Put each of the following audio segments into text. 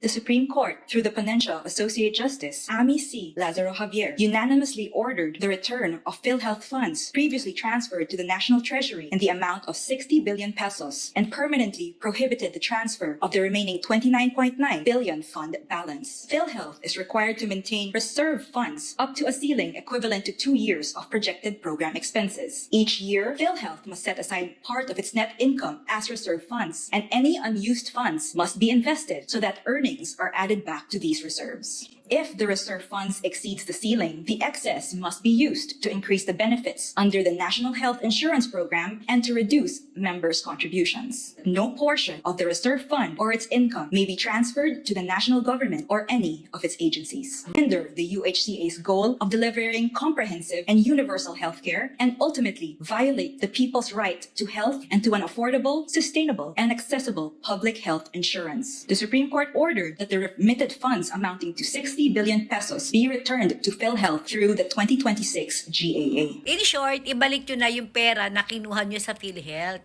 The Supreme Court, through the Ponential Associate Justice Amy C. Lazaro Javier, unanimously ordered the return of PhilHealth funds previously transferred to the National Treasury in the amount of 60 billion pesos and permanently prohibited the transfer of the remaining 29.9 billion fund balance. PhilHealth is required to maintain reserve funds up to a ceiling equivalent to two years of projected program expenses. Each year, PhilHealth must set aside part of its net income as reserve funds, and any unused funds must be invested so that earnings are added back to these reserves. If the reserve funds exceeds the ceiling, the excess must be used to increase the benefits under the National Health Insurance Program and to reduce members' contributions. No portion of the reserve fund or its income may be transferred to the national government or any of its agencies. Hinder the UHCA's goal of delivering comprehensive and universal health care and ultimately violate the people's right to health and to an affordable, sustainable, and accessible public health insurance. The Supreme Court ordered that the remitted funds amounting to 60 billion pesos be returned to PhilHealth through the 2026 GAA. In short, ibalik nyo na yung pera na kinuha nyo sa PhilHealth.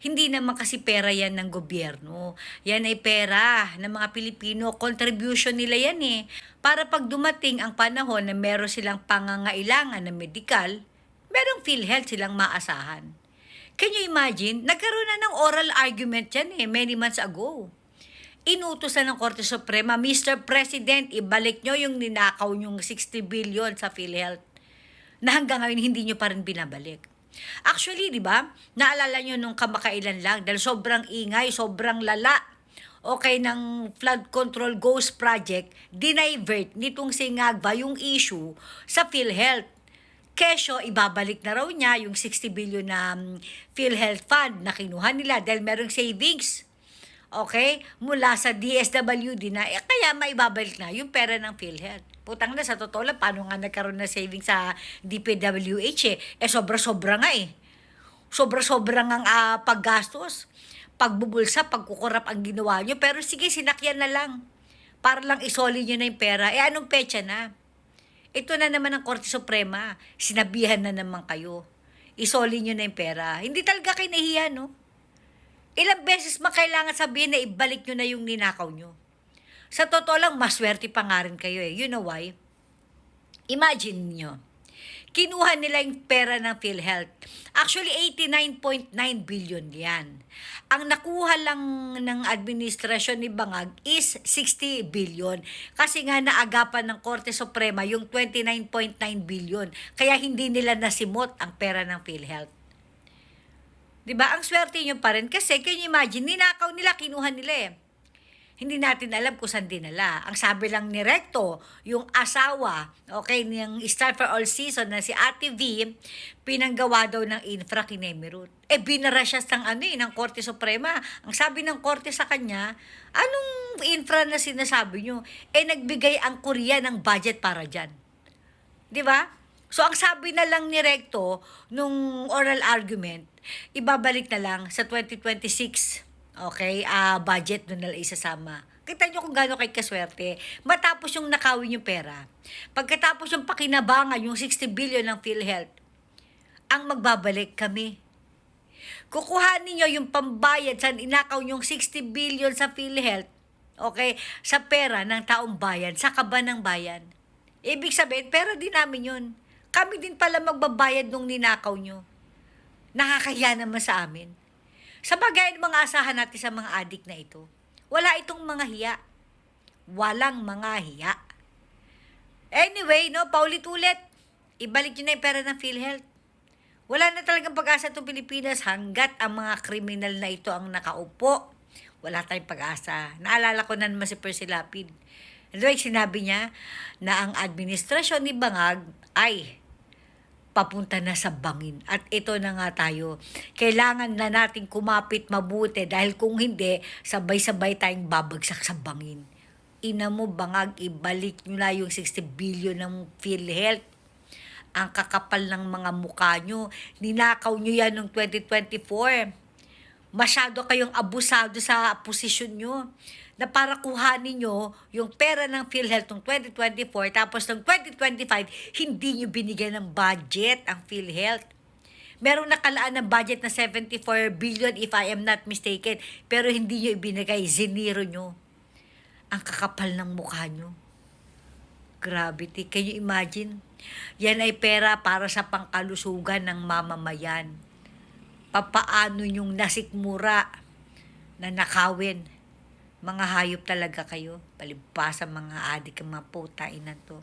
Hindi naman kasi pera yan ng gobyerno. Yan ay pera ng mga Pilipino. Contribution nila yan eh. Para pag dumating ang panahon na meron silang pangangailangan na medikal, merong PhilHealth silang maasahan. Can you imagine? Nagkaroon na ng oral argument yan eh, many months ago. Inutosan ng Korte Suprema, Mr. President, ibalik nyo yung ninakaw nyong 60 billion sa PhilHealth na hanggang ngayon hindi nyo pa rin binabalik. Actually, di ba, naalala nyo nung kamakailan lang dahil sobrang ingay, sobrang lala okay ng flood control ghost project, dinivert nitong singagba yung issue sa PhilHealth. Kesyo, ibabalik na raw niya yung 60 billion na um, PhilHealth fund na kinuha nila dahil merong savings. Okay? Mula sa DSWD na, eh, kaya maibabalik na yung pera ng PhilHealth. Putang na, sa totoo lang, paano nga nagkaroon ng savings sa DPWH eh? Eh, sobra-sobra nga eh. Sobra-sobra nga ah, paggastos. Pagbubulsa, pagkukurap ang ginawa nyo. Pero sige, sinakyan na lang. Para lang isoli nyo na yung pera. Eh, anong pecha na? Ito na naman ang Korte Suprema. Sinabihan na naman kayo. Isoli nyo na yung pera. Hindi talaga kayo nahiya, no? Ilang beses ma kailangan sabihin na ibalik nyo na yung ninakaw nyo. Sa totoo lang, maswerte pa nga rin kayo eh. You know why? Imagine nyo, kinuha nila yung pera ng PhilHealth. Actually, 89.9 billion yan. Ang nakuha lang ng administrasyon ni Bangag is 60 billion. Kasi nga naagapan ng Korte Suprema yung 29.9 billion. Kaya hindi nila nasimot ang pera ng PhilHealth. 'Di ba? Ang swerte nyo pa rin kasi can you imagine, ninakaw nila, kinuha nila eh. Hindi natin alam kung saan dinala. Ang sabi lang ni Recto, yung asawa, okay, ng Star for All Season na si Ate V, pinanggawa daw ng infra kay. Eh, binara siya ng, ano, eh, ng Korte Suprema. Ang sabi ng Korte sa kanya, anong infra na sinasabi nyo? Eh, nagbigay ang Korea ng budget para dyan. Di ba? So, ang sabi na lang ni Recto nung oral argument, ibabalik na lang sa 2026 okay, ah budget doon na isasama. Kita nyo kung gaano kay kaswerte. Matapos yung nakawin yung pera. Pagkatapos yung pakinabangan, yung 60 billion ng PhilHealth, ang magbabalik kami. Kukuhanin nyo yung pambayad sa inakaw yung 60 billion sa PhilHealth, okay, sa pera ng taong bayan, sa kaba ng bayan. Ibig sabihin, pera din namin yun. Kami din pala magbabayad nung ninakaw nyo. Nakakahiya naman sa amin. Sa bagay ng mga asahan natin sa mga adik na ito, wala itong mga hiya. Walang mga hiya. Anyway, no, paulit-ulit, ibalik nyo na yung pera ng PhilHealth. Wala na talagang pag-asa itong Pilipinas hanggat ang mga kriminal na ito ang nakaupo. Wala tayong pag-asa. Naalala ko na naman si Percy Lapid. Anyway, sinabi niya na ang administrasyon ni Bangag ay papunta na sa bangin. At ito na nga tayo. Kailangan na nating kumapit mabuti dahil kung hindi, sabay-sabay tayong babagsak sa bangin. Ina mo bangag, ibalik nyo na yung 60 billion ng PhilHealth. Ang kakapal ng mga mukha nyo. Ninakaw nyo yan noong 2024. Masyado kayong abusado sa posisyon nyo na para kuhanin nyo yung pera ng PhilHealth noong 2024 tapos noong 2025 hindi nyo binigyan ng budget ang PhilHealth. Merong nakalaan ng budget na 74 billion if I am not mistaken pero hindi nyo ibinigay, ziniro nyo. Ang kakapal ng mukha nyo. Gravity. Can you imagine? Yan ay pera para sa pangkalusugan ng mamamayan. Papaano yung nasikmura na nakawin? Mga hayop talaga kayo. Palibasa mga adik ang mga puta ina to.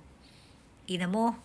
Ina mo,